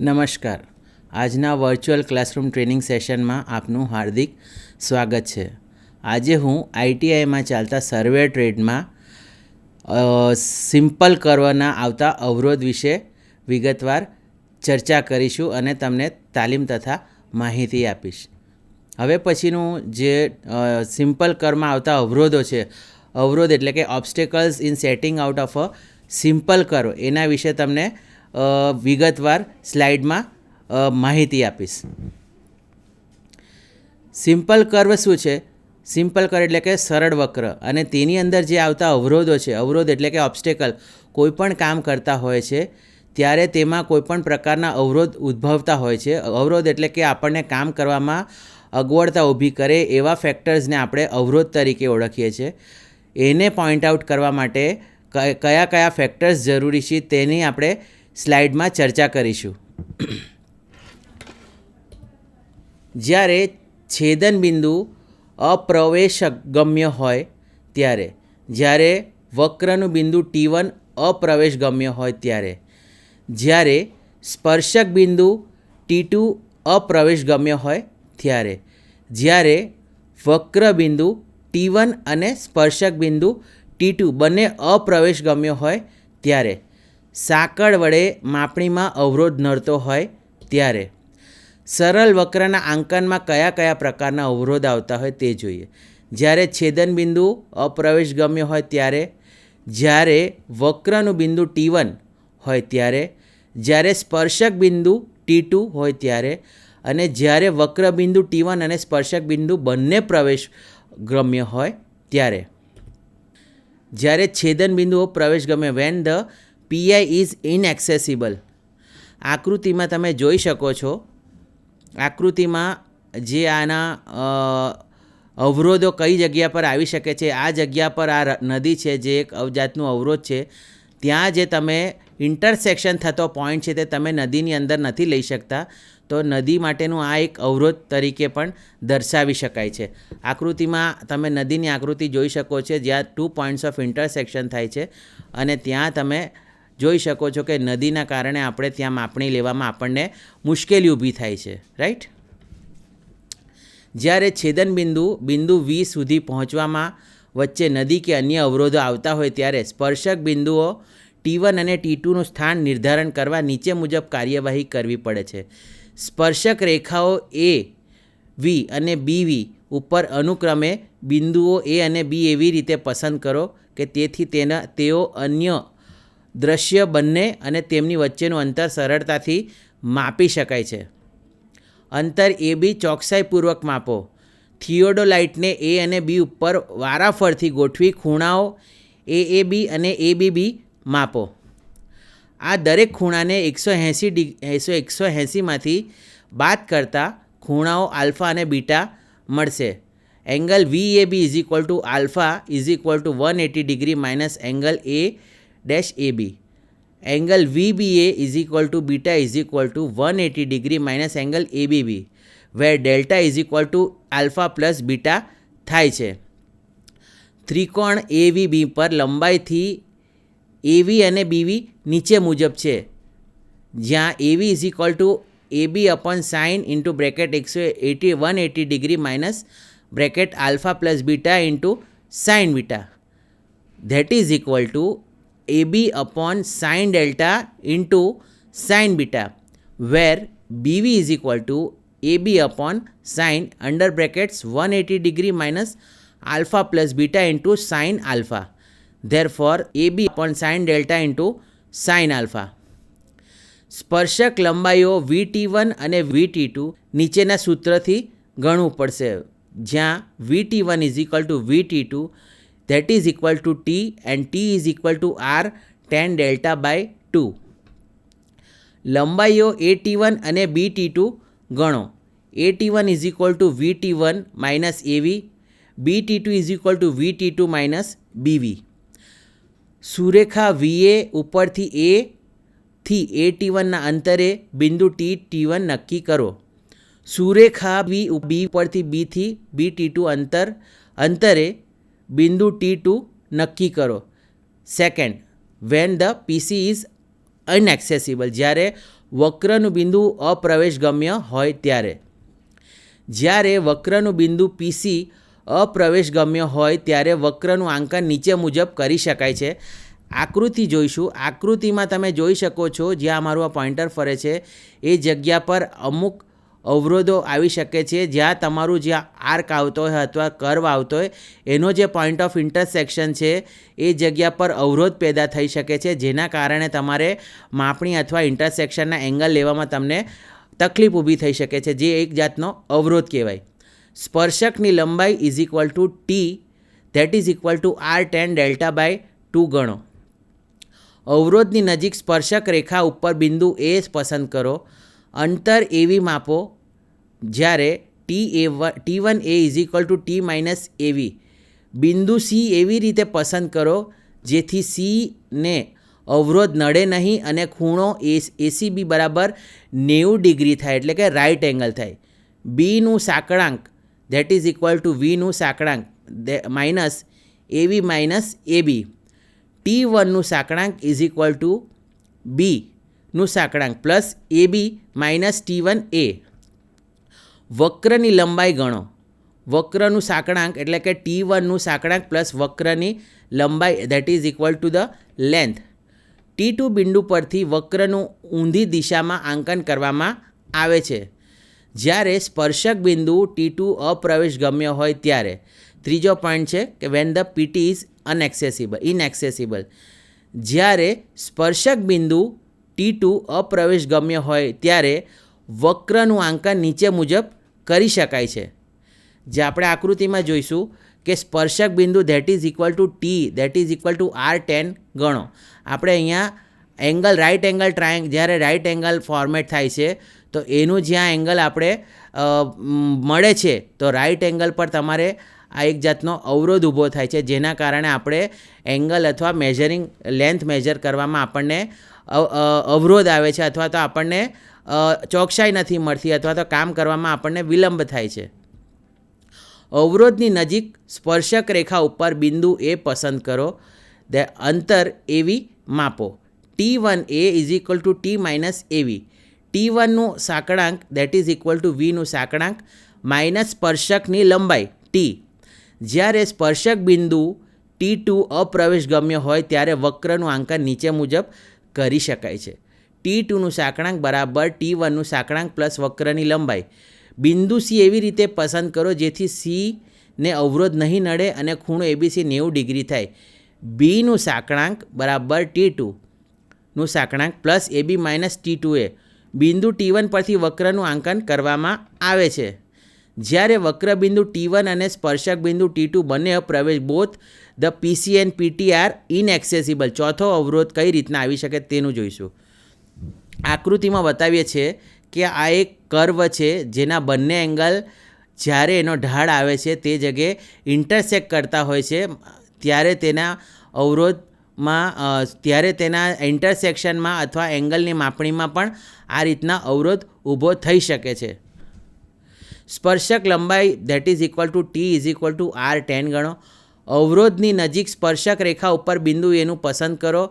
નમસ્કાર. આજના virtual classroom training સેશનમાં આપનું હાર્દિક સ્વાગત છે. આજે હું આઈટીઆઈમાં ચાલતા સર્વે ટ્રેડમાં સિમ્પલ કરવાના આવતા અવરોધ વિશે વિગતવાર ચર્ચા કરીશું અને તમને તાલીમ તથા માહિતી આપીશ. હવે પછીનું જે સિમ્પલ કરમાં આવતા અવરોધો છે, અવરોધ એટલે કે obstacles in setting out of a simple કરો એના વિશે તમને વિગતવાર સ્લાઇડમાં માહિતી આપીશ. સિમ્પલ કર્વ શું છે? સિમ્પલ કર એટલે કે સરળ વક્ર. અને તેની અંદર જે આવતા અવરોધો છે, અવરોધ એટલે કે ઓબ્સ્ટેકલ કોઈપણ કામ કરતા હોય છે, ત્યારે તેમાં કોઈપણ પ્રકારના અવરોધ ઉદ્ભવતા હોય છે. અવરોધ એટલે કે આપણને કામ કરવામાં અગવડતા ઊભી કરે એવા ફેક્ટર્સને આપણે અવરોધ તરીકે ઓળખીએ છીએ એને પોઈન્ટ આઉટ કરવા માટે કયા કયા ફેક્ટર્સ જરૂરી છે તેની આપણે સ્લાઇડમાં ચર્ચા કરીશું. જ્યારે છેદન બિંદુ અપ્રવેશગમ્ય હોય ત્યારે, જ્યારે વક્રનું બિંદુ ટી વન અપ્રવેશગમ્ય હોય ત્યારે, જ્યારે સ્પર્શક બિંદુ ટી ટુ અપ્રવેશગમ્ય હોય ત્યારે, જ્યારે વક્ર બિંદુ ટી વન અને સ્પર્શક બિંદુ ટી ટુ બંને અપ્રવેશગમ્ય હોય ત્યારે સાંકળ વડે માપણીમાં અવરોધ નડતો હોય ત્યારે. સરળ વક્રના આંકનમાં કયા કયા પ્રકારના અવરોધ આવતા હોય તે જોઈએ. જ્યારે છેદન બિંદુ અપ્રવેશગમ્ય હોય ત્યારે, જ્યારે વક્રનું બિંદુ ટી વન હોય ત્યારે, જ્યારે સ્પર્શક બિંદુ ટી ટુ હોય ત્યારે, અને જ્યારે વક્ર બિંદુ ટી વન અને સ્પર્શક બિંદુ બંને પ્રવેશ ગમ્ય હોય ત્યારે. જ્યારે છેદન બિંદુઓ પ્રવેશ ગમે when the P I is inaccessible આકૃતિમાં તમે જોઈ શકો છો. આકૃતિમાં જે આના અવરોધો કઈ જગ્યા પર આવી શકે છે, આ જગ્યા પર આ નદી છે, જે એક અવજાતનું અવરોધ છે, ત્યાં જે તમે ઇન્ટરસેક્શન થતો પોઈન્ટ છે તે તમે નદીની અંદર નથી લઈ શકતા, તો નદી માટેનું આ એક અવરોધ તરીકે પણ દર્શાવી શકાય છે. આકૃતિમાં તમે નદીની આકૃતિ જોઈ શકો છો, જ્યાં ટુ પોઈન્ટ્સ ઓફ ઇન્ટરસેક્શન થાય છે, અને ત્યાં તમે જોઈ શકો છો કે નદીના કારણે આપણે ત્યાં માપણી લેવામાં આપણને મુશ્કેલી ઊભી થાય છે રાઈટ જ્યારે છેદન બિંદુ બિંદુ વી સુધી પહોંચવામાં વચ્ચે નદી કે અન્ય અવરોધો આવતા હોય ત્યારે સ્પર્શક બિંદુઓ ટી વન અને ટી ટુનું સ્થાન નિર્ધારણ કરવા નીચે મુજબ કાર્યવાહી કરવી પડે છે. સ્પર્શક રેખાઓ એ વી અને બી વી ઉપર અનુક્રમે બિંદુઓ એ અને બી એવી રીતે પસંદ કરો કે તેથી તેના, તેઓ અન્ય દ્રશ્ય બંને અને તેમની વચ્ચેનું અંતર સરળતાથી માપી શકાય છે. અંતર એ બી ચોકસાઈપૂર્વક માપો. થિયોડોલાઇટને એ અને બી ઉપર વારાફરથી ગોઠવી ખૂણાઓ એ એ બી અને એ બી બી માપો. આ દરેક ખૂણાને એકસો એંસી ડિગ એકસો એકસો એંસીમાંથી બાદ કરતાં ખૂણાઓ આલ્ફા અને બીટા મળશે. Angle V A B is equal to alpha is equal to one eighty degree minus angle A dash A B angle V B A is equal to beta is equal to one eighty degree minus angle A B B where delta is equal to alpha plus beta થાય છે. ત્રિકોણ એવી બી પર લંબાઈથી એવી અને BV નીચે મુજબ છે. જ્યાં A V is equal to A B upon sine into bracket એકસો eighty one eighty degree minus bracket alpha plus beta into sine beta that is equal to AB upon sine delta into sine beta where BV is equal to AB upon sine under brackets 180 degree minus alpha plus beta into sine alpha therefore AB upon sine delta into sine alpha સ્પર્શક લંબાઈઓ વી T one અને વી T two નીચેના સૂત્રથી ગણવું પડશે જ્યાં V T one is equal to V T two that is equal to T and T is equal to R tan delta by two લંબાઈઓ A T one અને B T ગણો. A T one is equal to V T one minus A V B T two is equal to V T two minus B V Surekha વીએ ઉપરથી A થી એ T વનના અંતરે બિંદુ T T one નક્કી કરો. સુરેખા બી બી પરથી બીથી બી two અંતર અંતરે બિંદુ ટી ટુ નક્કી કરો. Second when the P C is unaccessible જ્યારે વક્રનું બિંદુ અપ્રવેશગમ્ય હોય ત્યારે. જ્યારે વક્રનું બિંદુ પીસી અપ્રવેશગમ્ય હોય ત્યારે વક્રનું આંકન નીચે મુજબ કરી શકાય છે. આકૃતિ જોઈશું. આકૃતિમાં તમે જોઈ શકો છો, જ્યાં મારું આ પોઈન્ટર ફરે છે, એ જગ્યા પર અમુક અવરોધો આવી શકે છે. જ્યાં તમારું જ્યાં આર્ક આવતો હોય અથવા કર્વ આવતો હોય, એનો જે પોઈન્ટ ઓફ ઇન્ટરસેક્શન છે, એ જગ્યા પર અવરોધ પેદા થઈ શકે છે. જેના કારણે તમારે માપણી અથવા ઇન્ટરસેક્શનના એંગલ લેવામાં તમને તકલીફ ઊભી થઈ શકે છે, જે એક જાતનો અવરોધ કહેવાય. સ્પર્શકની લંબાઈ is equal to T that is equal to R tan delta by two ગણો. અવરોધની નજીક સ્પર્શક રેખા ઉપર બિંદુ એ પસંદ કરો. અંતર એવી માપો. જ્યારે T A one T one A is equal to T minus A V બિંદુ સી એવી રીતે પસંદ કરો, જેથી સીને અવરોધ નડે નહીં અને ખૂણો એસ એસીબી બરાબર નેવું ડિગ્રી થાય, એટલે કે રાઇટ એંગલ થાય. બીનું સાંકળાંક ધેટ ઇઝ ઇક્વલ ટુ વીનું સાંકળાંક minus A V minus A B T વનનું સાંકળાંક ઇઝ ઇક્વલ ટુ બીનું સાંકળાંક plus A B minus T one A વક્રની લંબાઈ ગણો. વક્રનું સાંકળાંક એટલે કે ટી વનનું સાંકળાંક પ્લસ વક્રની લંબાઈ that is equal to the length T two બિંદુ પરથી વક્રનું ઊંધી દિશામાં આંકન કરવામાં આવે છે. જ્યારે સ્પર્શક બિંદુ ટી ટુ અપ્રવેશ ગમ્ય હોય ત્યારે. ત્રીજો પોઈન્ટ છે કે when the P T is unaccessible inaccessible જ્યારે સ્પર્શક બિંદુ ટી ટુ અપ્રવેશગમ્ય હોય ત્યારે વક્રનું આંકન નીચે મુજબ કરી શકાય છે. જે આપણે આકૃતિમાં જોઈશું કે સ્પર્શક બિંદુ that is equal to T that is equal to R tan ગણો. આપણે અહીંયા એંગલ રાઇટ એંગલ ટ્રાયંગ જ્યારે રાઇટ એંગલ ફોર્મેટ થાય છે, તો એનું જ્યાં એંગલ આપણે મળે છે, તો રાઇટ એંગલ પર તમારે આ એક જાતનો અવરોધ ઊભો થાય છે, જેના કારણે આપણે એંગલ અથવા મેઝરિંગ લેન્થ મેજર કરવામાં આપણને અવરોધ આવે છે અથવા તો આપણને ચોકસાઈ નથી મળતી અથવા તો કામ કરવામાં આપણને વિલંબ થાય છે. અવરોધની નજીક સ્પર્શક રેખા ઉપર બિંદુ એ પસંદ કરો, દે અંતર એવી માપો. T one A is equal to T minus A V T વનનું સાંકળાંક દેટ ઇઝ ઇક્વલ ટુ વીનું સાંકળાંક માઇનસ સ્પર્શકની લંબાઈ ટી જ્યારે સ્પર્શક બિંદુ ટી ટુ અપ્રવેશગમ્ય હોય ત્યારે વક્રનું આંકન નીચે મુજબ કરી શકાય છે. ટી ટુનું સાંકળાંક બરાબર ટી વનનું સાંકળાંક પ્લસ વક્રની લંબાઈ. બિંદુ સી એવી રીતે પસંદ કરો જેથી સી ને અવરોધ નહીં નડે અને ખૂણો એબીસી નેવું ડિગ્રી થાય. બીનું સાંકળાંક બરાબર ટી ટુનું સાંકળાંક plus A B minus T two A બિંદુ ટી વન પરથી વક્રનું આંકન કરવામાં આવે છે. જ્યારે વક્રબિંદુ ટી વન અને સ્પર્શક બિંદુ ટી ટુ બંને પ્રવેશ both the P C and P T are inaccessible ચોથો અવરોધ કઈ રીતના આવી શકે તેનું જોઈશું. આકૃતિમાં બતાવીએ છીએ કે આ એક કર્વ છે, જેના બંને એંગલ જ્યારે એનો ઢાળ આવે છે તે જગ્યાએ ઇન્ટરસેક્ટ કરતા હોય છે, ત્યારે તેના અવરોધમાં ત્યારે તેના ઇન્ટરસેક્શનમાં અથવા એંગલની માપણીમાં પણ આ રીતના અવરોધ ઊભો થઈ શકે છે. સ્પર્શક લંબાઈ that is equal to T is equal to R tan ગણો. અવરોધની નજીક સ્પર્શક રેખા ઉપર બિંદુ એનું પસંદ કરો.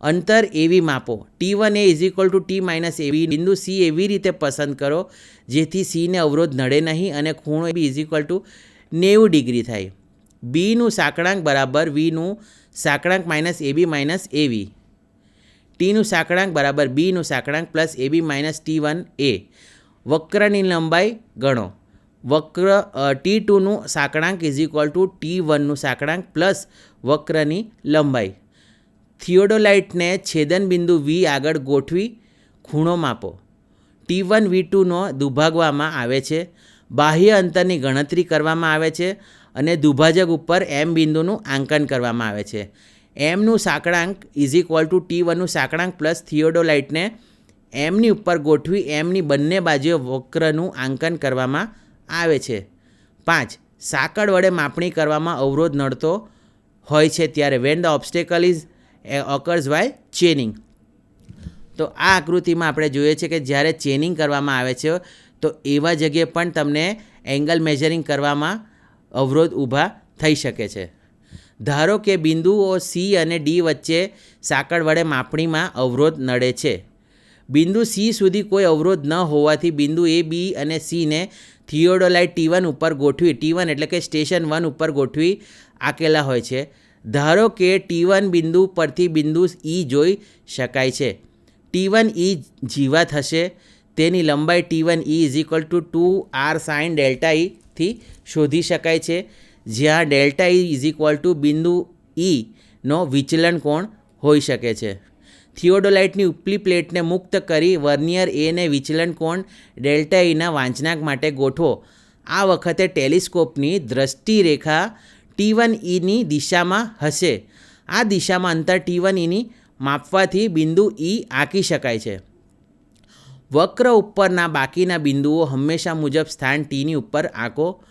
અંતર એવી માપો. T one A is equal to T minus A V બિંદુ સી એવી રીતે પસંદ કરો, જેથી સીને અવરોધ નડે નહીં અને ખૂણો બી ઇઝ ઇક્વલ ટુ નેવું ડિગ્રી થાય. બીનું સાંકળાંક બરાબર વીનું સાંકળાંક માઇનસ એબી માઇનસ એવી ટીનું સાંકળાંક બરાબર બીનું સાંકળાંક plus AB minus T one એ વક્રની લંબાઈ ગણો. વક્ર ટી ટુનું સાંકળાંક ઇઝ ઇક્વલ ટુ ટી વનનું સાંકળાંક પ્લસ વક્રની લંબાઈ. થિયોડોલાઇટને છેદન બિંદુ વી આગળ ગોઠવી ખૂણો માપો. ટી વન વી ટુનો દુભાગવામાં આવે છે. બાહ્ય અંતરની ગણતરી કરવામાં આવે છે અને દુભાજક ઉપર એમ બિંદુનું આંકન કરવામાં આવે છે. એમનું સાંકળાંક ઇઝ ઇક્વલ ટુ ટી વનનું સાંકળાંક પ્લસ થિયોડોલાઇટને એમની ઉપર ગોઠવી એમની બંને બાજુએ વક્રનું આંકન કરવામાં આવે છે. પાંચ, સાંકળ વડે માપણી કરવામાં અવરોધ નડતો હોય છે ત્યારે when the obstacle is a occurs by chaining તો આ આકૃતિમાં આપણે જોઈએ છે કે જ્યારે ચેનિંગ કરવામાં આવે છે, તો એવા જગ્યાએ પણ તમને એંગલ મેજરિંગ કરવામાં અવરોધ ઊભા થઈ શકે છે. ધારો કે બિંદુઓ સી અને ડી વચ્ચે સાંકળ વડે માપણીમાં અવરોધ નડે છે. બિંદુ સી સુધી કોઈ અવરોધ ન હોવાથી બિંદુ એ બી અને સીને થિયોડોલાઇટ ટી વન ઉપર ગોઠવી, ટી વન એટલે કે સ્ટેશન વન ઉપર ગોઠવી આકેલા હોય છે. ધારો કે ટી વન બિંદુ પરથી બિંદુ ઈ જોઈ શકાય છે. ટી વન ઈ જીવા થશે. તેની લંબાઈ T one E is equal to two R sine delta ઈથી શોધી શકાય છે. જ્યાં delta E is equal to બિંદુ ઈનો વિચલન કોણ હોઈ શકે છે. થિયોડોલાઇટની ઉપલી પ્લેટને મુક્ત કરી વર્નિયર એને વિચલન કોણ ડેલ્ટા ઈના વાંચનાક માટે ગોઠવો. આ વખતે ટેલિસ્કોપની દ્રષ્ટિ રેખા ટી વન ઈની દિશામાં હશે. આ દિશામાં અંતર ટી વન ઈની માપવાથી બિંદુ ઈ આંકી શકાય છે. વક્ર ઉપરના બાકીના બિંદુઓ હંમેશા મુજબ સ્થાન ટીની ઉપર આંકો.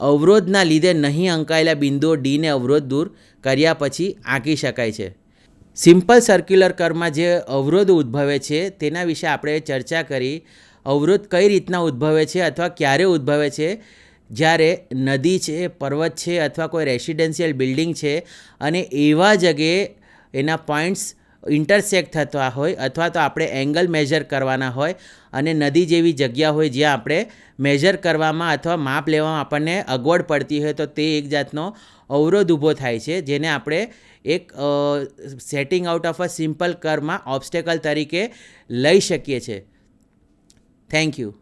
અવરોધના લીધે નહીં અંકાયેલા બિંદુઓ ડીને અવરોધ દૂર કર્યા પછી આંકી શકાય છે. સિમ્પલ સર્ક્યુલર કર્વમાં જે અવરોધ ઉદ્ભવે છે, તેના વિશે આપણે ચર્ચા કરી, અવરોધ કઈ રીતના ઉદ્ભવે છે અથવા ક્યારે ઉદ્ભવે છે? જ્યારે નદી છે, પર્વત છે અથવા કોઈ રેસિડેન્શિયલ બિલ્ડિંગ છે અને એવા જગ્યાએ એના પોઈન્ટ્સ ઇન્ટરસેક્ટ થતા હોય અથવા તો આપણે એંગલ મેજર કરવાના હોય અને નદી જેવી જગ્યા હોય જ્યાં આપણે મેજર કરવામાં અથવા માપ લેવામાં આપણને અગવડ પડતી હોય તો તે એક જાતનો અવરોધ ઊભો થાય છે, જેને આપણે એક setting out of a simple કરમાં obstacle તરીકે લઈ શકીએ છીએ. Thank you